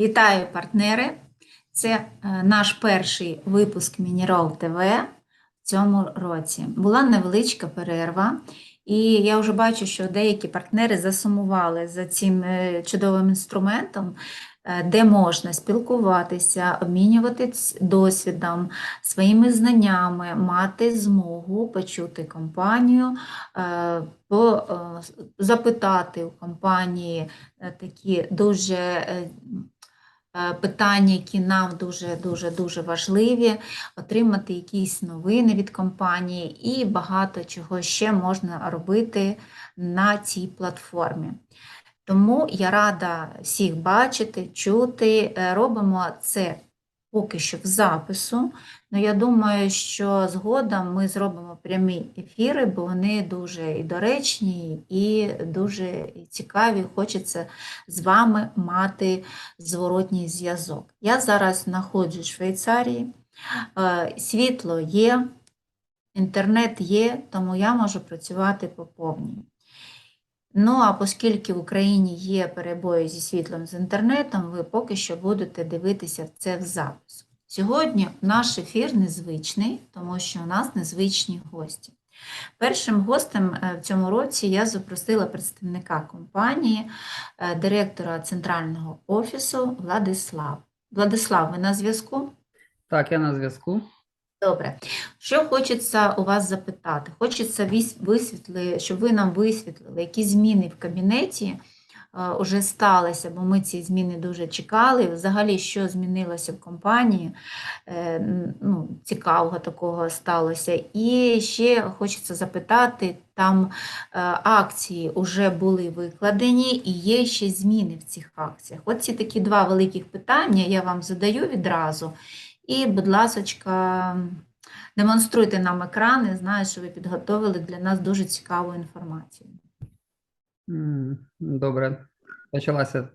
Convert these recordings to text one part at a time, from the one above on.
Вітаю, партнери! Це е, наш перший випуск Мінерал ТВ в цьому році. Була невеличка перерва, і я вже бачу, що деякі партнери засумували за цим е, чудовим інструментом, е, де можна спілкуватися, обмінюватись досвідом, своїми знаннями, мати змогу почути компанію, запитати у компанії такі дуже питання, які нам дуже дуже дуже важливі, отримати якісь новини від компанії і багато чого ще можна робити на цій платформі. Тому я рада всіх бачити, чути. Е, Робимо це поки що в запису. Ну, я думаю, що згодом ми зробимо прямі ефіри, бо вони дуже і доречні, і дуже цікаві. Хочеться з вами мати зворотній зв'язок. Я зараз знаходжусь в Швейцарії, е, світло є, інтернет є, тому я можу працювати по повній. Ну, а оскільки в Україні є перебої зі світлом з інтернетом, ви поки що будете дивитися це в запису. Сьогодні наш ефір незвичний, тому що у нас незвичні гості. Першим гостем е, в цьому році я запросила представника компанії, е, директора центрального офісу Владислав. Владислав, ви на зв'язку? Так, я на зв'язку. Добре. Що хочеться у вас запитати? Хочеться віс- висвітли, щоб ви нам висвітлили, які зміни в кабінеті вже сталися, бо ми ці зміни дуже чекали. Взагалі, що змінилося в компанії, е, ну, цікавого такого сталося. І ще хочеться запитати, там е, акції вже були викладені і є ще зміни в цих акціях. От ці такі два великих питання я вам задаю відразу. І, будь ласочка, демонструйте нам екрани. Знаю, що ви підготовили для нас дуже цікаву інформацію. Добре. Почалася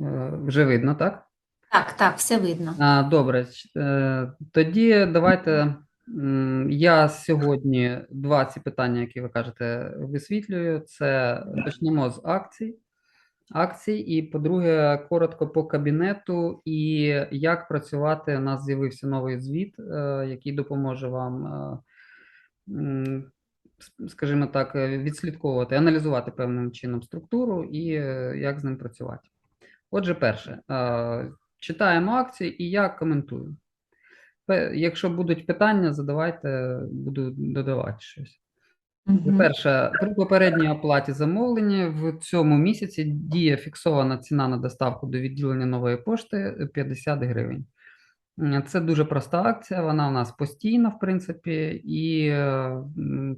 е, вже видно, так? Так, так, все видно. А, добре. Е, Тоді давайте я сьогодні два ці питання, які ви кажете, висвітлюю. Це почнемо з акцій. Акцій, і по-друге, коротко по кабінету і як працювати. У нас з'явився новий звіт, е, який допоможе вам, е, скажімо так, е, відслідковувати, аналізувати певним чином структуру і як з ним працювати. Отже, перше, читаємо акції і я коментую. Якщо будуть питання, задавайте, буду додавати щось. Мгм. Перше, при попередній оплаті замовлення в цьому місяці діє фіксована ціна на доставку до відділення нової пошти е, 50 гривень. Це дуже проста акція, вона у нас постійна, в принципі, і е,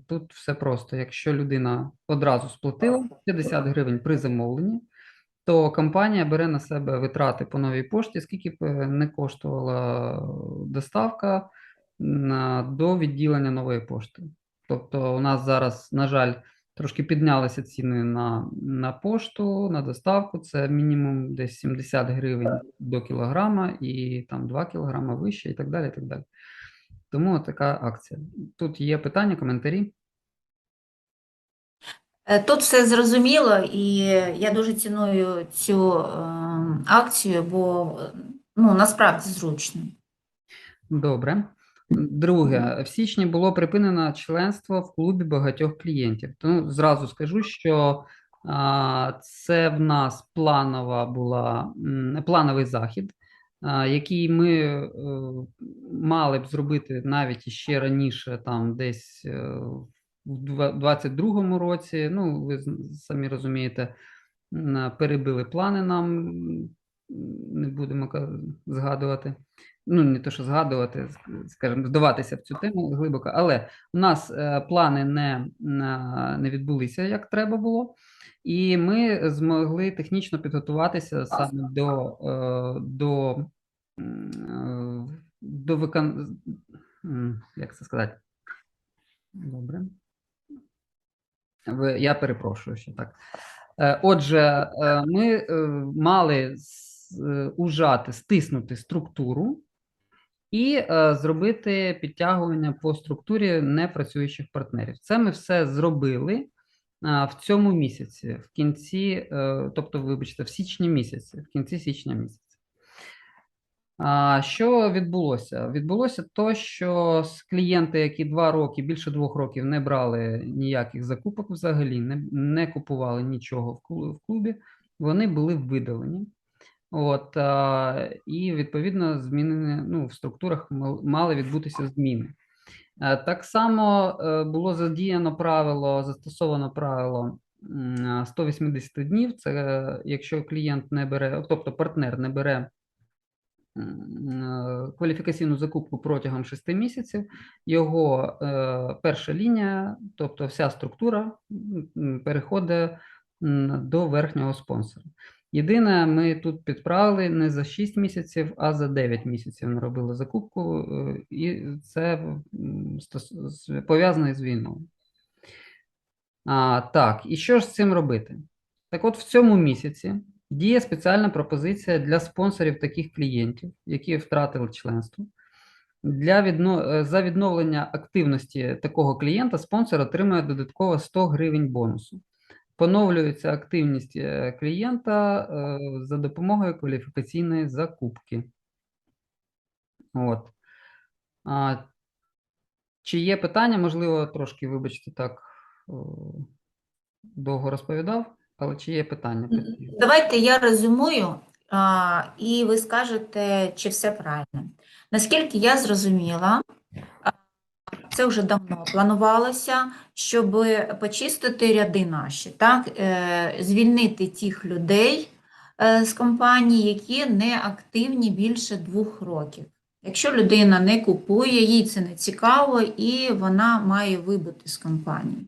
тут все просто. Якщо людина одразу сплатила 50 гривень при замовленні, то компанія бере на себе витрати по новій пошті, скільки б е, не коштувала доставка до відділення нової пошти. Тобто, у нас зараз, на жаль, трошки піднялися ціни на, на пошту, на доставку. Це мінімум десь 70 гривень до кілограма, і там 2 кілограма вище, і так далі. І так далі. Тому така акція. Тут є питання, коментарі. Е, Тут все зрозуміло, і я дуже ціную цю е, акцію, бо ну, насправді зручно. Добре. Друге, в січні було припинено членство в клубі багатьох клієнтів. Тому зразу скажу, що а, це в нас планова була плановий захід, а, який ми е, мали б зробити навіть іще раніше, там десь е, в два- 22-му році. Ну, ви самі розумієте, перебили плани нам, не будемо згадувати ну не то, що згадувати, скажімо, вдаватися в цю тему глибоко, але у нас е, плани не, не відбулися як треба було, і ми змогли технічно підготуватися саме до, е, до, е, до викон... як це сказати? Добре. Я перепрошую ще так. Отже, ми мали ужати, стиснути структуру і е, зробити підтягування по структурі непрацюючих партнерів. Це ми все зробили е, в цьому місяці, в кінці, е, тобто, вибачте, в січні місяці, в кінці січня місяця. Що відбулося? Відбулося то, що клієнти, які два роки, більше двох років не брали ніяких закупок взагалі, не, не купували нічого в клубі, вони були видалені. От, і відповідно зміни ну, в структурах мал- мали відбутися зміни. Е, Так само е, було задіяно правило, застосовано правило м, 180 днів. Це якщо клієнт не бере, тобто партнер не бере е, кваліфікаційну закупку протягом 6 місяців, його перша лінія, тобто вся структура, переходить до верхнього спонсора. Єдине, ми тут підправили не за 6 місяців, а за 9 місяців ми робили закупку, е, і це пов'язано з війною. А, так, і що ж з цим робити? Так от в цьому місяці діє спеціальна пропозиція для спонсорів таких клієнтів, які втратили членство. Для відно... е, За відновлення активності такого клієнта спонсор отримує додатково 100 гривень бонусу. Поновлюється активність е, клієнта е, за допомогою кваліфікаційної закупки. От. Чи є питання? Можливо, трошки, вибачте, так довго розповідав, але чи є питання? Давайте я резюмую, і ви скажете, чи все правильно. Наскільки я зрозуміла, це вже давно планувалося, щоб почистити ряди наші, так? Е, Звільнити тих людей е, з компанії, які не активні більше двох років. Якщо людина не купує, їй це не цікаво, і вона має вибути з компанії.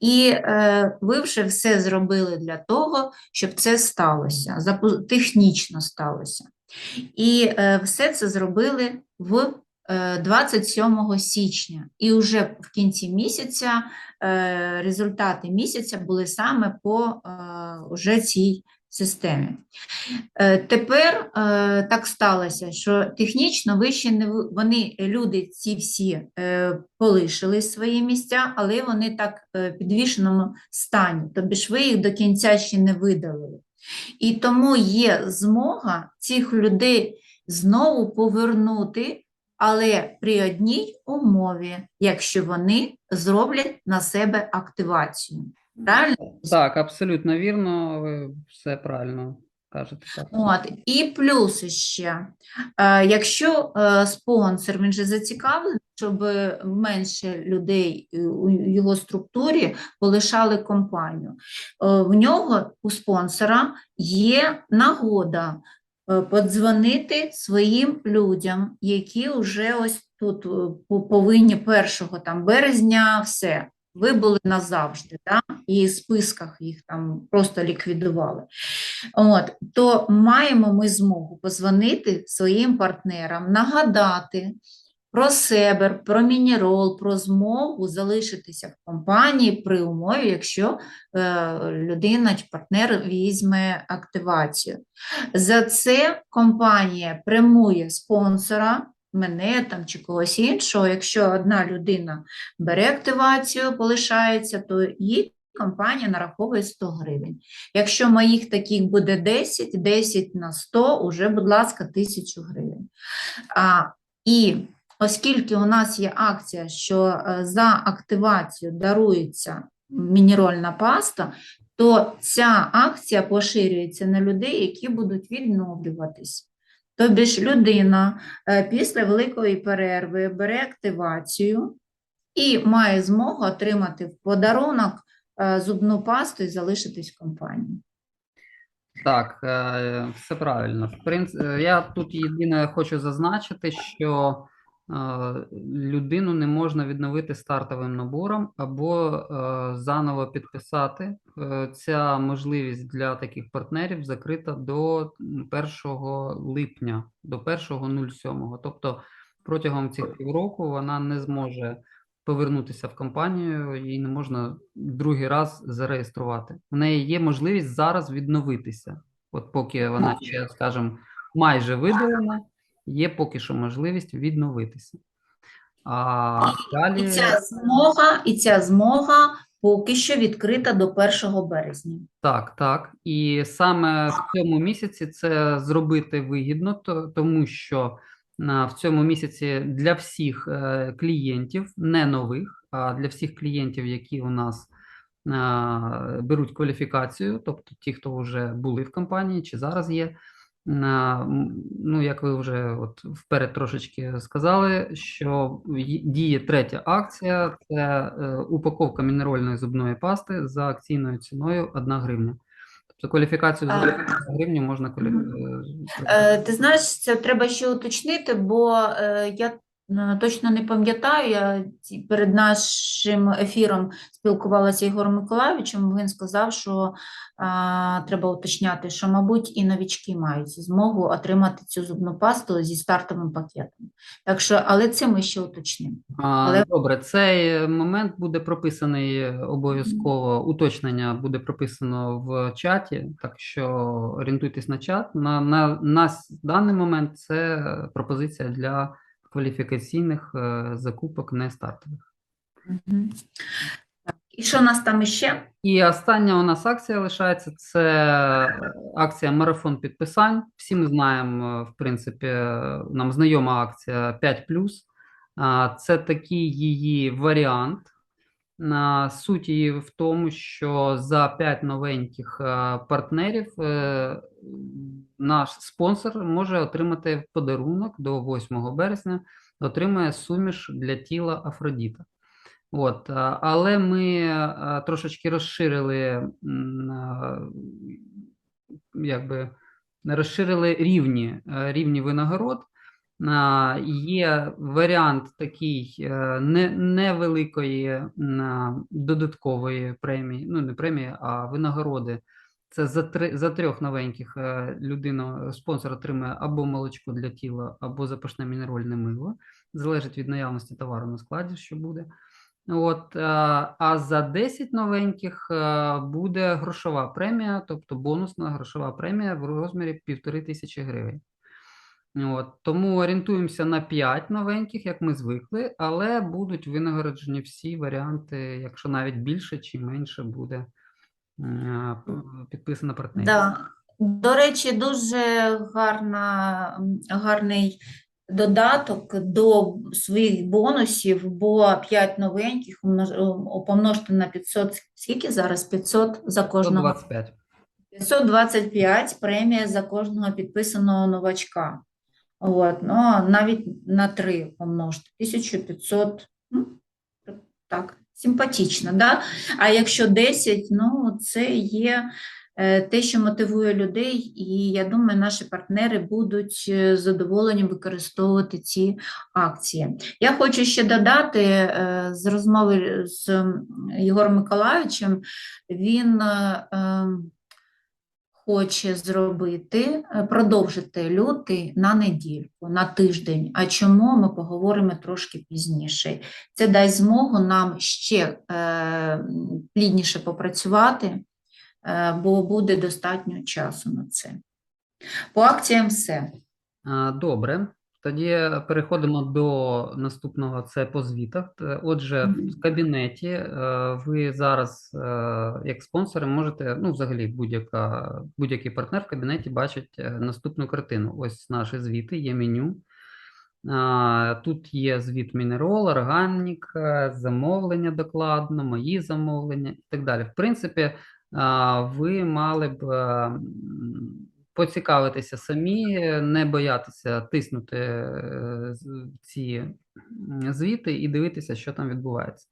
І е, ви вже все зробили для того, щоб це сталося, технічно сталося. І е, все це зробили в 27 січня. І вже в кінці місяця е, результати місяця були саме по е, уже цій системі. Е, Тепер е, так сталося, що технічно ви ще не вони, е, люди, ці всі е, полишили свої місця, але вони так е, в підвішеному стані, тобі ж ви їх до кінця ще не видалили. І тому є змога цих людей знову повернути, але при одній умові, якщо вони зроблять на себе активацію. Правильно? Так, абсолютно вірно, ви все правильно кажете. Так. От, і плюс ще, е, якщо е, спонсор, він же зацікавлений, щоб менше людей у його структурі полишали компанію, е, в нього, у спонсора, є нагода подзвонити своїм людям, які вже ось тут е, повинні 1 там, березня все. Ви були назавжди, да? і в списках їх там просто ліквідували. От, то маємо ми змогу позвонити своїм партнерам, нагадати про себе, про мінірол, про змогу залишитися в компанії при умові, якщо е, людина чи партнер візьме активацію. За це компанія прямує спонсора, мене там чи когось іншого. Якщо одна людина бере активацію, полишається, то їй компанія нараховує 100 гривень. Якщо моїх таких буде 10, 10 на 100, уже, будь ласка, 1000 гривень. А, і оскільки у нас є акція, що е, за активацію дарується мінеральна паста, то ця акція поширюється на людей, які будуть відновлюватись. Тобі ж людина е, після великої перерви бере активацію і має змогу отримати в подарунок е, зубну пасту і залишитись в компанії. Так, все правильно. В принципі, я тут єдине хочу зазначити, що людину не можна відновити стартовим набором або е, заново підписати. Е, Ця можливість для таких партнерів закрита до 1 липня, до 1.07. Тобто протягом цих півроку вона не зможе повернутися в компанію, їй не можна другий раз зареєструвати. В неї є можливість зараз відновитися. От поки вона ще, скажімо, майже видалена, є поки що можливість відновитися. А далі І ця змога, і ця змога поки що відкрита до 1 березня. Так, так. І саме в цьому місяці це зробити вигідно, тому що в цьому місяці для всіх е, клієнтів, не нових, а для всіх клієнтів, які у нас беруть кваліфікацію, тобто ті, хто вже були в компанії чи зараз є. А, м, Ну, як ви вже от вперед трошечки сказали, що діє третя акція це е, упаковка мінеральної зубної пасти за акційною ціною 1 гривня. Тобто кваліфікацію за гривню можна квалі... Е, Ти знаєш, це треба ще уточнити, бо е, я е, точно не пам'ятаю. Я перед нашим ефіром спілкувалася з Ігорем Миколайовичем. Він сказав, що а, треба уточняти, що, мабуть, і новічки мають змогу отримати цю зубну пасту зі стартовим пакетом. Так що, але це ми ще уточнимо. А, Але- Добре, цей момент буде прописаний обов'язково, уточнення буде прописано в чаті, так що орієнтуйтесь на чат. На, на, на даний момент це пропозиція для кваліфікаційних е, закупок не стартових. І що у нас там іще? І остання у нас акція лишається це акція марафон підписань. Всі ми знаємо, в принципі, нам знайома акція 5+. А, Це такий її варіант. Суть її в тому, що за 5 новеньких е, партнерів е, наш спонсор може отримати подарунок до 8 березня, отримає суміш для тіла Афродіта. От, але ми трошечки розширили, якби розширили рівні, е, рівні винагород. Є варіант такий е, не, невеликої додаткової премії, ну не премії, а винагороди. Це за три за трьох новеньких е, людина, спонсор отримує або молочко для тіла, або запашне мінеральне мило. Залежить від наявності товару на складі, що буде. От, е, а за 10 новеньких буде грошова премія, тобто бонусна грошова премія в розмірі півтори тисячі гривень. От, тому орієнтуємося на 5 новеньких, як ми звикли, але будуть винагороджені всі варіанти, якщо навіть більше чи менше буде п- підписано партнерів. Да. До речі, дуже гарна, гарний додаток до своїх бонусів, бо 5 новеньких помножити на 500, скільки зараз? 500 за кожного. 125. 525 премія за кожного підписаного новачка. От, ну, навіть на 3 помножити. 1500, ну, так, симпатично, да? А якщо 10, ну, це є е, те, що мотивує людей, і я думаю, наші партнери будуть е, з задоволенням використовувати ці акції. Я хочу ще додати е, з розмови з Єгором Миколайовичем, він ем, хоче зробити, е, продовжити лютий на недільку, на тиждень. А чому ми поговоримо трошки пізніше? Це дасть змогу нам ще е, плідніше попрацювати, е, бо буде достатньо часу на це. По акціям все. Добре, тоді переходимо до наступного, це по звітах. Отже, в кабінеті е, ви зараз, е, як спонсори, можете, ну, взагалі, будь-яка, будь-який партнер в кабінеті бачить е, наступну картину. Ось наші звіти, є меню. Тут є звіт Мінерол, органік, замовлення докладно, мої замовлення і так далі. В принципі, ви мали б поцікавитися самі, не боятися тиснути е, ці звіти і дивитися, що там відбувається.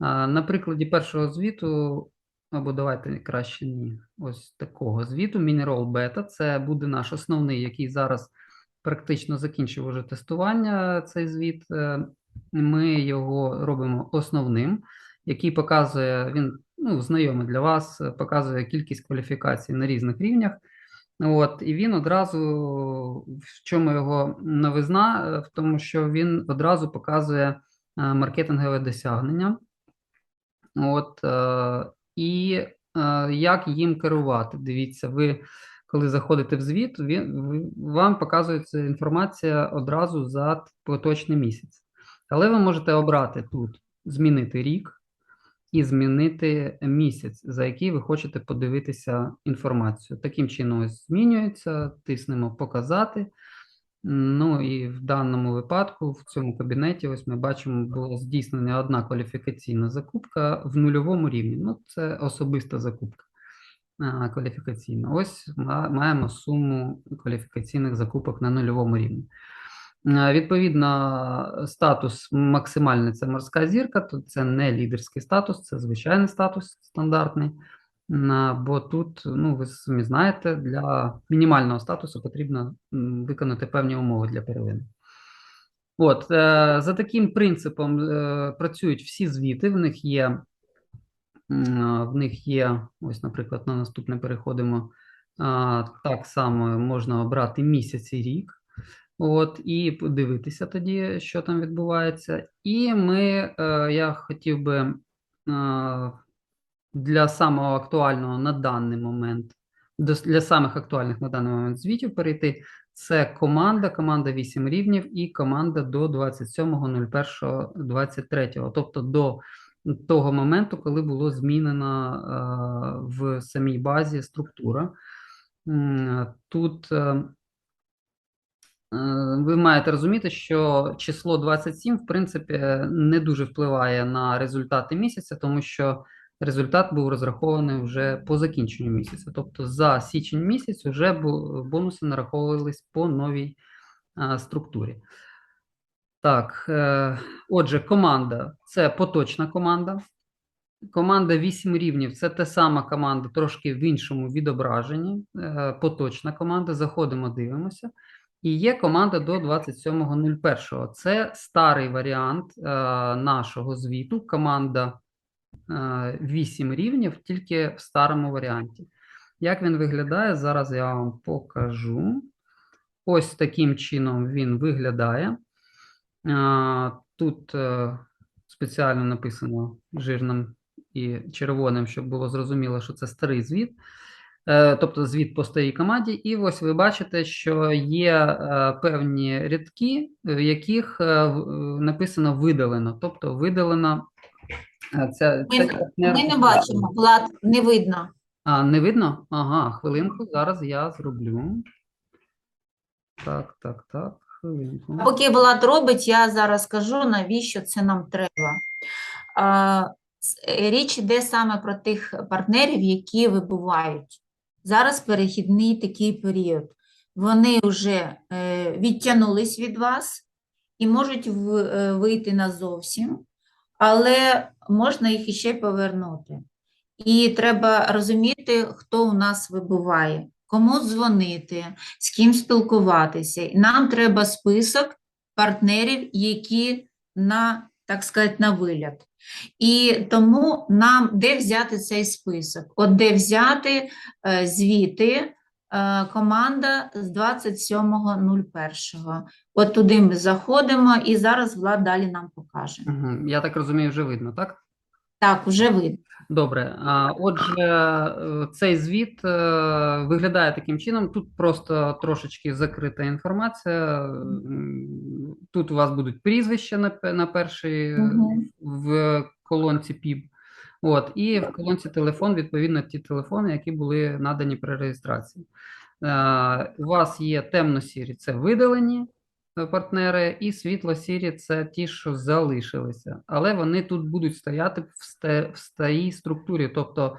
На прикладі першого звіту, або давайте краще ні, ось такого звіту, Mineral Beta, це буде наш основний, який зараз практично закінчив уже тестування цей звіт. Е, Ми його робимо основним, який показує, він ну, знайомий для вас, е, показує кількість кваліфікацій на різних рівнях. От, і він одразу, в чому його новизна, Е, в тому, що він одразу показує е, маркетингове досягнення. От, е, і як їм керувати. Дивіться, ви коли заходите в звіт, він, вам показується інформація одразу за поточний місяць. Але ви можете обрати тут змінити рік, і змінити місяць, за який ви хочете подивитися інформацію. Таким чином, ось змінюється, тиснемо показати. Ну і в даному випадку, в цьому кабінеті, ось ми бачимо, була здійснена одна кваліфікаційна закупка в нульовому рівні. Ну, це особиста закупка кваліфікаційна. Ось ма- маємо суму кваліфікаційних закупок на нульовому рівні. Е, Відповідно, статус максимальний це морська зірка, то це не лідерський статус, це звичайний статус стандартний. Бо тут, ну, ви самі знаєте, для мінімального статусу потрібно виконати певні умови для первини. От, е, за таким принципом е, працюють всі звіти, в них є В них є, ось, наприклад, на наступне переходимо. Так само можна обрати місяць і рік. От, і подивитися тоді, що там відбувається. І ми, е, я хотів би е, для самого актуального на даний момент, для самих актуальних на даний момент звітів перейти. Це команда, команда 8 рівнів і команда до 27.01.23, тобто до того моменту, коли було змінена е, в самій базі структура. Тут е, ви маєте розуміти, що число 27, в принципі, не дуже впливає на результати місяця, тому що результат був розрахований вже по закінченню місяця. Тобто за січень місяць вже бонуси нараховувались по новій е, структурі. Так, е, отже, команда це поточна команда. Команда 8 рівнів це та сама команда, трошки в іншому відображенні. Е, Поточна команда. Заходимо, дивимося. І є команда до 27.01. Це старий варіант е, нашого звіту. Команда е, 8 рівнів, тільки в старому варіанті. Як він виглядає? Зараз я вам покажу. Ось таким чином він виглядає. А, Тут е, спеціально написано жирним і червоним, щоб було зрозуміло, що це старий звіт, Е, тобто звіт по старій команді. І ось ви бачите, що є е, певні рядки, в яких е, в- е, написано видалено, тобто видалено е, ця, Ми-. Ми не бачимо, Влад, не видно. А, не видно? Ага, хвилинку, зараз я зроблю. Так, так, так, хвилинку. Поки Влад робить, я зараз скажу, навіщо це нам треба. А, е, Річ йде саме про тих партнерів, які вибувають. Зараз перехідний такий період. Вони вже е, відтягнулись від вас і можуть е, вийти назовсім, але можна їх іще повернути. І треба розуміти, хто у нас вибуває, кому дзвонити, з ким спілкуватися. Нам треба список партнерів, які на, так сказати, на виліт. І тому нам де взяти цей список? От де взяти е, звіти е, команда з 27.01. От туди ми заходимо, і зараз Влад далі нам покаже. Я так розумію, вже видно, так? Так, вже видно. Добре. Отже, е, цей звіт е, виглядає таким чином. Тут просто трошечки закрита інформація. Тут у вас будуть прізвища на, на першій Мгм. в колонці ПІБ. От, і в колонці телефон, відповідно, ті телефони, які були надані при реєстрації. Е, У вас є темно-сірі, це видалені партнери, і світло-сірі це ті, що залишилися. Але вони тут будуть стояти в, старій структурі, тобто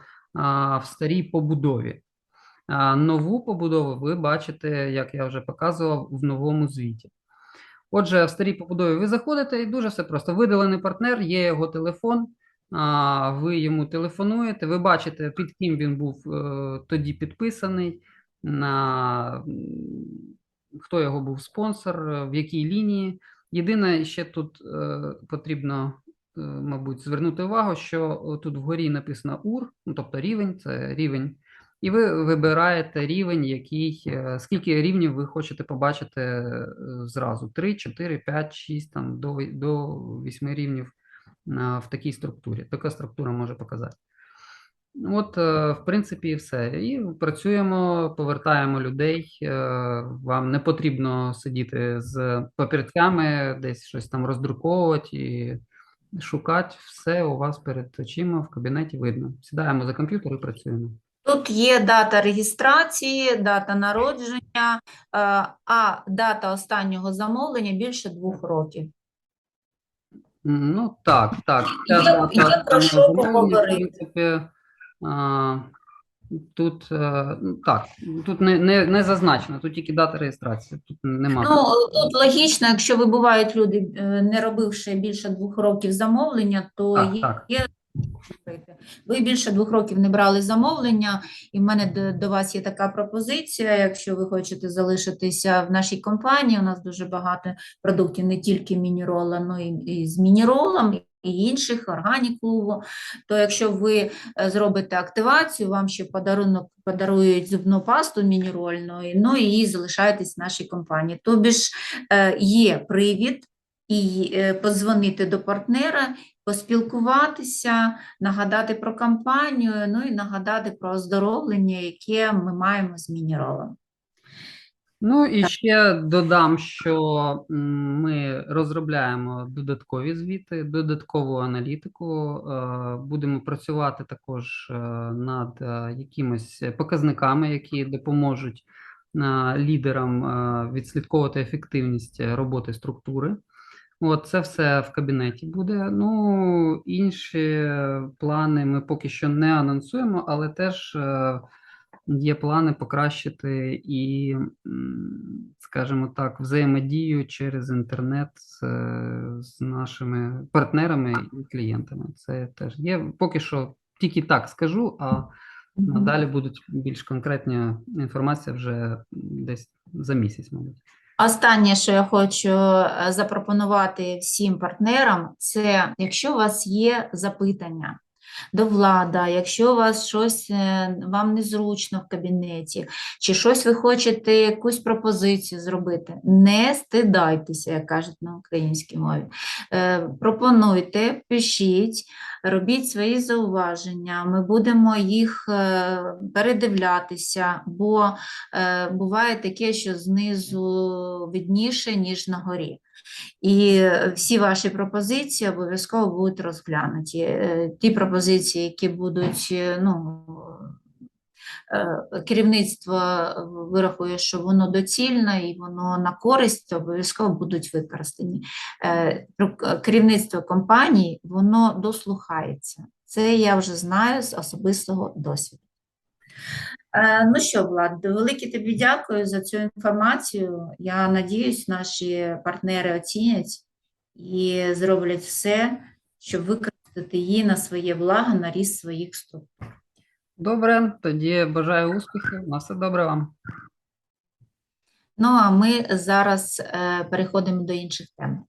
в старій побудові. А, нову побудову ви бачите, як я вже показував, в новому звіті. Отже, в старій побудові ви заходите і дуже все просто. Видалений партнер, є його телефон, ви йому телефонуєте, ви бачите, під ким він був е, тоді підписаний, на, хто його був спонсор, е, в якій лінії. Єдине, ще тут е, потрібно, е, мабуть, звернути увагу, що тут вгорі написано УР, ну, тобто рівень, це рівень. І ви вибираєте рівень, який, скільки рівнів ви хочете побачити зразу: 3, 4, 5, 6, там, до, до 8 рівнів в такій структурі. Така структура може показати. От, е, в принципі, і все. І працюємо, повертаємо людей. е, Вам не потрібно сидіти з папірцями, десь щось там роздруковувати і шукати все у вас перед очима в кабінеті видно. Сідаємо за комп'ютер і працюємо. Тут є дата реєстрації, дата народження, е, а дата останнього замовлення більше двох років. Ну так, так. Ця Є- дата є про що поговорити. Тут е, ну, так, тут не, не, не зазначено, тут тільки дата реєстрації. Тут нема. Ну, тут логічно, якщо вибувають люди, е, не робивши більше двох років замовлення, то Так, є, так. Ви більше двох років не брали замовлення, і в мене до, до вас є така пропозиція. Якщо ви хочете залишитися в нашій компанії, у нас дуже багато продуктів, не тільки мінірола, але і, і з мініролом. І інших органік клубу, то якщо ви е, зробите активацію, вам ще подарунок подарують зубну пасту мінірольну, ну і залишаєтесь в нашій компанії. Тобі ж е, є привід і е, подзвонити до партнера, поспілкуватися, нагадати про кампанію, ну і нагадати про оздоровлення, яке ми маємо з мінералом. Ну і ще додам, що ми розробляємо додаткові звіти, додаткову аналітику. е, Будемо працювати також е, над е, якимись показниками, які допоможуть лідерам відслідковувати ефективність роботи структури. От це все в кабінеті буде. Ну, інші плани ми поки що не анонсуємо, але теж є плани покращити і, скажімо так, взаємодію через інтернет з, з нашими партнерами і клієнтами. Це теж є. Поки що тільки так скажу, а надалі будуть більш конкретні інформація вже десь за місяць, мабуть. Останнє, що я хочу е, запропонувати всім партнерам, це якщо у вас є запитання до влада, якщо у вас щось е, вам незручно в кабінеті, чи щось ви хочете якусь пропозицію зробити, не стидайтеся, як кажуть на українській мові. Е, Пропонуйте, пишіть, робіть свої зауваження, ми будемо їх е, передивлятися, бо буває таке, що знизу видніше, ніж на горі. І всі ваші пропозиції обов'язково будуть розглянуті. Е, Ті пропозиції, які будуть, е, ну, е, керівництво вирахує, що воно доцільне і воно на користь, обов'язково будуть використані. Керівництво компанії, воно дослухається. Це я вже знаю з особистого досвіду. Е, Ну що, Влад, велике тобі дякую за цю інформацію. Я надіюсь, наші партнери оцінять і зроблять все, щоб використати її на своє благо, на ріст своїх структур. Добре, тоді бажаю успіхів. На все добре вам. Ну а ми зараз е, переходимо до інших тем.